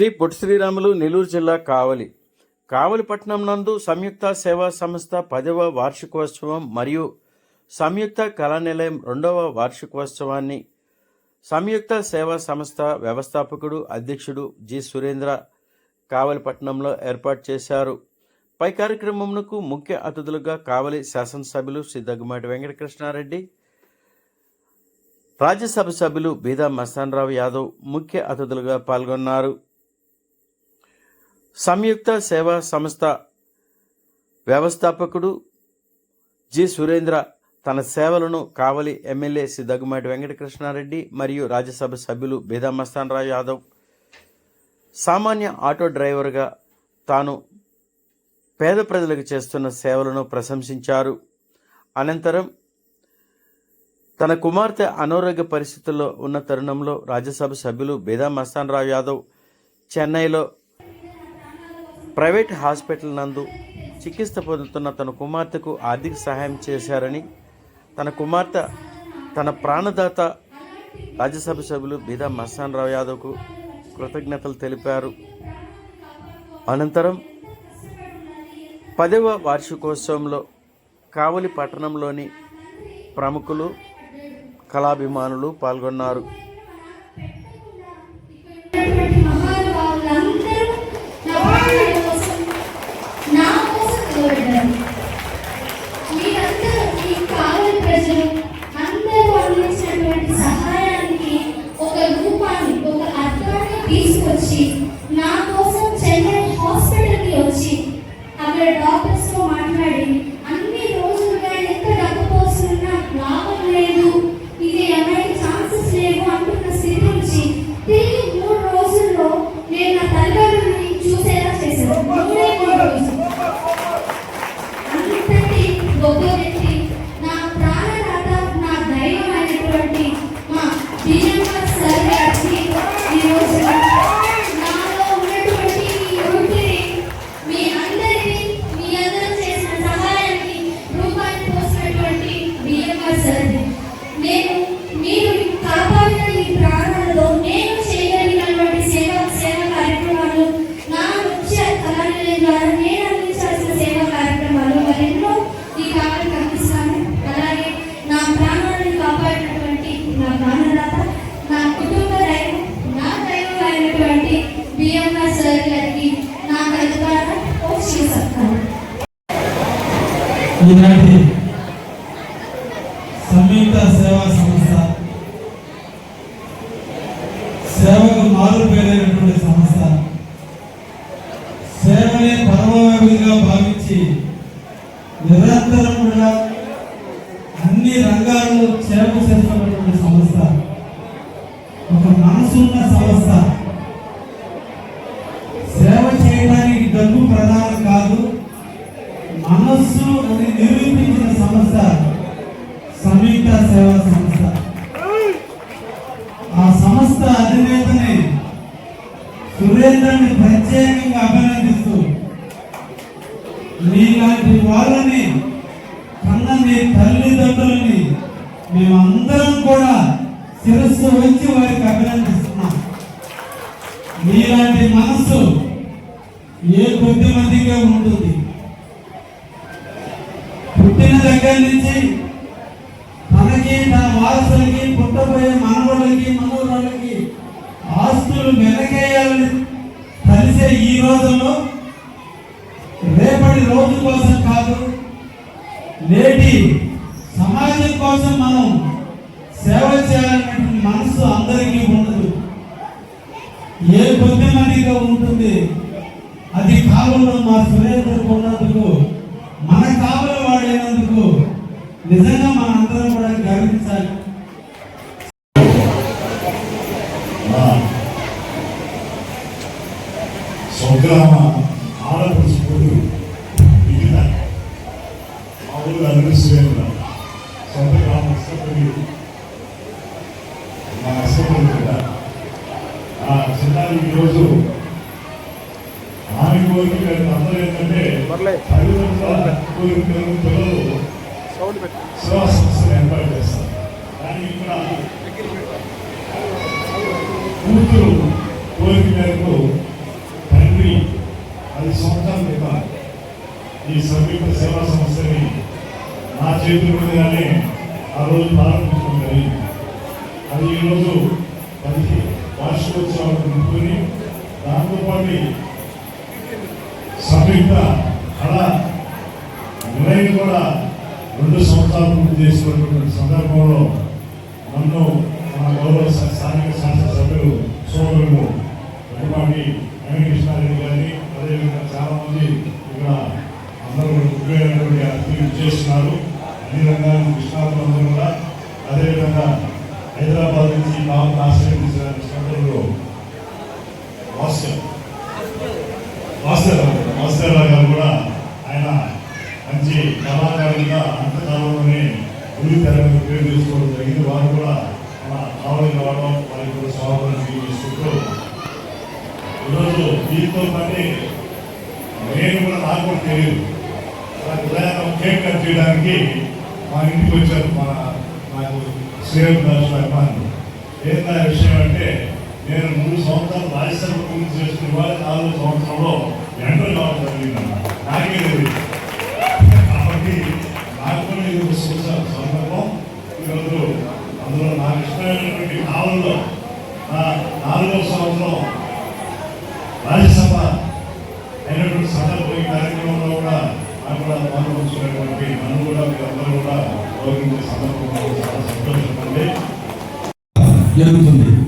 శ్రీ పొట్టి శ్రీరాములు నెల్లూరు జిల్లా కావలి. కావలిపట్నం నందు సంయుక్త సేవా సంస్థ పదవ వార్షికోత్సవం మరియు సంయుక్త కళానిలయం రెండవ వార్షికోత్సవాన్ని సంయుక్త సేవా సంస్థ వ్యవస్థాపకుడు అధ్యక్షుడు జి. సురేంద్ర కావలిపట్నంలో ఏర్పాటు చేశారు. పై కార్యక్రమంకు ముఖ్య అతిథులుగా కావలి శాసనసభ్యులు శ్రీ దగ్గుమాటి వెంకటకృష్ణారెడ్డి రాజ్యసభ సభ్యులు బీదా మస్తాన్రావు యాదవ్ ముఖ్య అతిథులుగా పాల్గొన్నారు. సంయుక్త సేవా సంస్థ వ్యవస్థాపకుడు జి. సురేంద్ర తన సేవలను కావలి ఎమ్మెల్యే శ్రీ దగ్గుమాటి వెంకటకృష్ణారెడ్డి మరియు రాజ్యసభ సభ్యులు బీదా యాదవ్ సామాన్య ఆటో డ్రైవర్గా తాను పేద ప్రజలకు చేస్తున్న సేవలను ప్రశంసించారు. అనంతరం తన కుమార్తె అనారోగ్య పరిస్థితుల్లో ఉన్న తరుణంలో రాజ్యసభ సభ్యులు బేదా మస్తాన్రావు యాదవ్ చెన్నైలో ప్రైవేట్ హాస్పిటల్ నందు చికిత్స పొందుతున్న తన కుమార్తెకు ఆర్థిక సహాయం చేశారని తన కుమార్తె తన ప్రాణదాత రాజ్యసభ సభ్యులు బీదా మస్తాన్రావు యాదవ్కు కృతజ్ఞతలు తెలిపారు. అనంతరం పదవ వార్షికోత్సవంలో కావలి పట్టణంలోని ప్రముఖులు కళాభిమానులు పాల్గొన్నారు. Бо ఈనాటి సంయుక్త సేవా సంస్థ. సేవకు మారు పేరైనటువంటి సంస్థ. సేవని పరమవిధిగా భావించి నిరంతరం కూడా అన్ని రంగాల్లో సేవ చేస్తున్నటువంటి సంస్థ. ఒక మనసున్న సంస్థ. సేవ చేయడానికి డబ్బు ప్రధానం కాదు. నిర్మించిన సంస్థ. సంయుక్త సేవా సంస్థ. ఆ సంస్థ అధినేతని సురేంద్రని ప్రత్యేకంగా అభినందిస్తూ మీలాంటి వాళ్ళని కన్న మీ తల్లిదండ్రులని మేమందరం కూడా శిరస్సు వచ్చి వారికి అభినందిస్తున్నాం. మీలాంటి మనస్సు ఏ కొద్ది మందికే ఉంటుంది? పుట్టిన తనకి తన వారసులకి పుట్టబోయే మనవళ్ళకి మనవరాళ్ళకి ఆస్తులు వెనకేయాలని కలిసే ఈ రోజుల్లో రేపటి రోజు కోసం కాదు నేటి సమాజం కోసం మనం సేవ చేయాలనేటువంటి మనసు అందరికీ ఉండదు ఏ కొద్ది మందిగా ఉంటుంది అది కాలంలో మా సురేంద్రకు ఉన్నందుకు మన కావల వాడైనందుకు నిజంగా మనందరం కూడా గర్వించాలి. మా స్వగ్రామ ఆడపడుచుకోడు మిగిలిన మామూలుగా అనిపిస్తుంది సొంత గ్రామ అష్టపడి మా అష్టపడి కూడా. ఆ చిన్నారి ఈరోజు ఆమె కోరిక అందరూ ఏంటంటే తల్లిదండ్రుల పిల్లలు సేవా సంస్థలు ఏర్పాటు చేస్తారు కానీ ఇక్కడ కూతురు కోరిక మేరకు పది సంవత్సరాల క్రితం ఈ సంయుక్త సేవా సంస్థని నా చేతుల మీదుగానే ఆ రోజు ప్రారంభించడం జరిగింది అది ఈరోజు పది వార్షికోత్సవాలు నింపుకొని దాంతోపాటు సంయుక్త కళ నిలయం కూడా రెండు సంవత్సరాలు పూర్తి చేసుకున్నటువంటి సందర్భంలో నన్ను మా గౌరవ స్థానిక శాసనసభ్యులు సోదరులు వెంకటపాటి వెంకటకృష్ణారెడ్డి గారిని అదేవిధంగా చాలామంది ఇక్కడ అందరూ ముఖ్యమైనటువంటి అభివృద్ధి చేస్తున్నారు. అన్ని రంగాల కృష్ణాలు కూడా. అదేవిధంగా హైదరాబాద్ నుంచి బాబు ఆశ్రయించిన సందర్భంలో భాస్కర్ భాస్కర్ భాస్కర్ గారు కూడా ఆయన మంచి కళాకారులుగా అంతకాలంలోనే ఉలి తెర మీద పేరు తీసుకోవడం జరిగింది. వారు కూడా మన కావలి రావడం వారికి కూడా స్వాగతం తెలియజేసుకుంటూ ఈరోజు దీంతో పాటు నేను కూడా నాకు కూడా తెలియదు. ఉదయం కేక్ కట్ చేయడానికి మా ఇంటికి వచ్చారు మన నాకు శ్రీరామ్ దాస్ అభిమానులు. ఏంటా విషయం అంటే నేను మూడు సంవత్సరాలు రాజ్యసభ గురించి చేసుకున్న వాళ్ళు నాలుగు సంవత్సరంలో ఎంటర్ కావడం జరిగిందన్న నాకే తెలియదు. కూడా సందర్భం. ఈరోజు అందులో నాకు ఇష్టమైనటువంటి నావల్లో నా నాలుగో సంవత్సరం రాజ్యసభ అయినటువంటి సందర్భం ఈ కార్యక్రమంలో కూడా నాకు కూడా పాల్గొంచుకున్నటువంటి నన్ను కూడా మీరందరూ కూడా గౌరవించే సందర్భంలో చాలా సంతోషంగా జరుగుతుంది.